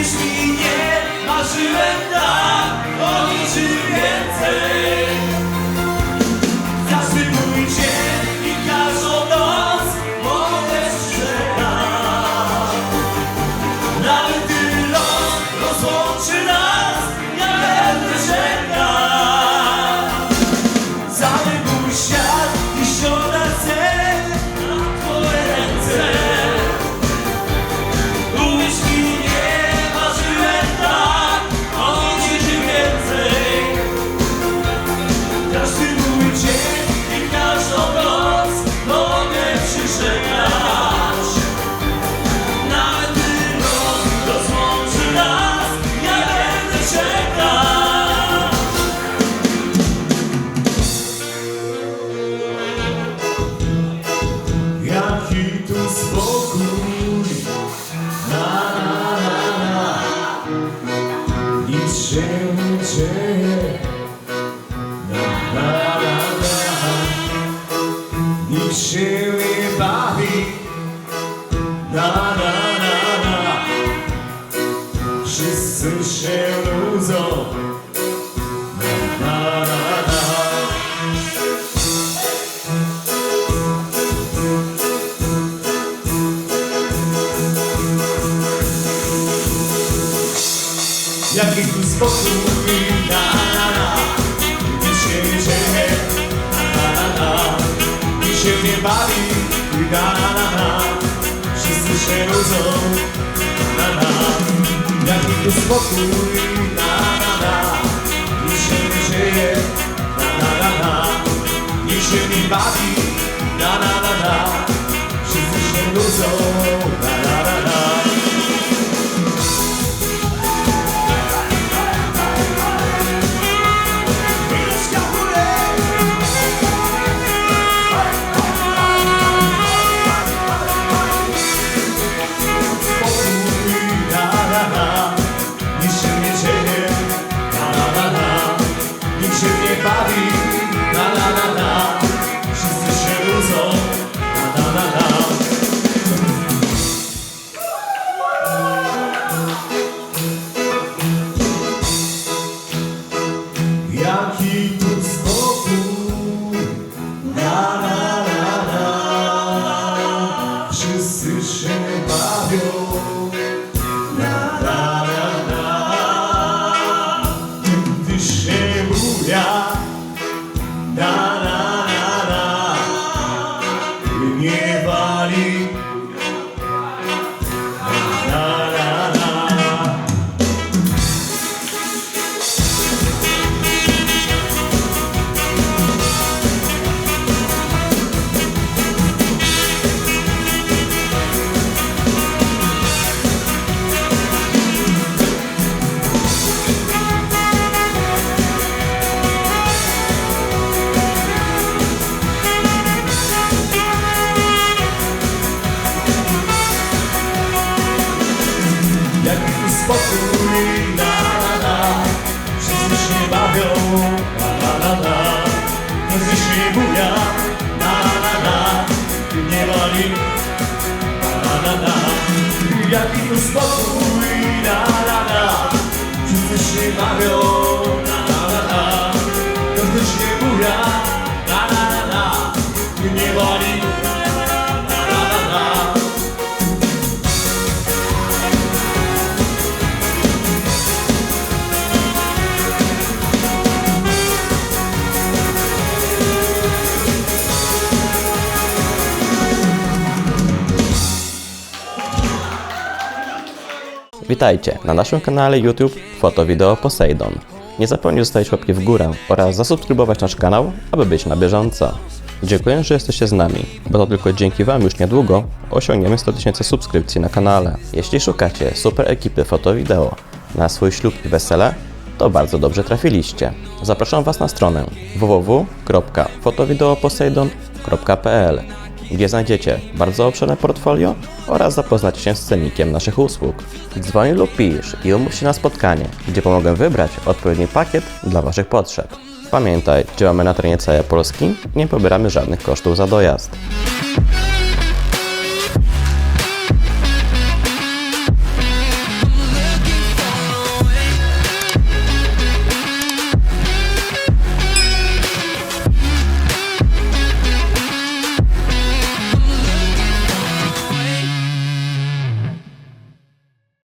Uwierz mi, nie marzyłem tak o niczym więcej. Czyli bawi. Na, na, na, na Wszyscy się nudzą. Na, na, na, na. Jaki tu spokój Na, na, na. bawi Da na na na. Wszyscy się nudzą. Na na Jaki tu spokój. Na na na Nic się nie dzieje. Na na na na. Się nie bawi. jaki tu spokój na lana Wszyscy się bawią. Witajcie na naszym kanale YouTube Foto Wideo Poseidon. Nie zapomnij zostawić łapki w górę oraz zasubskrybować nasz kanał, aby być na bieżąco. Dziękuję, że jesteście z nami, bo to tylko dzięki Wam już niedługo osiągniemy 100 tysięcy subskrypcji na kanale. Jeśli szukacie super ekipy foto-wideo na swój ślub i wesele, to bardzo dobrze trafiliście. Zapraszam Was na stronę www.fotowideoposeidon.pl gdzie znajdziecie bardzo obszerne portfolio oraz zapoznacie się z cennikiem naszych usług. Dzwoń lub pisz i umów się na spotkanie, gdzie pomogę wybrać odpowiedni pakiet dla Waszych potrzeb. Pamiętaj, działamy na terenie całej Polski nie pobieramy żadnych kosztów za dojazd.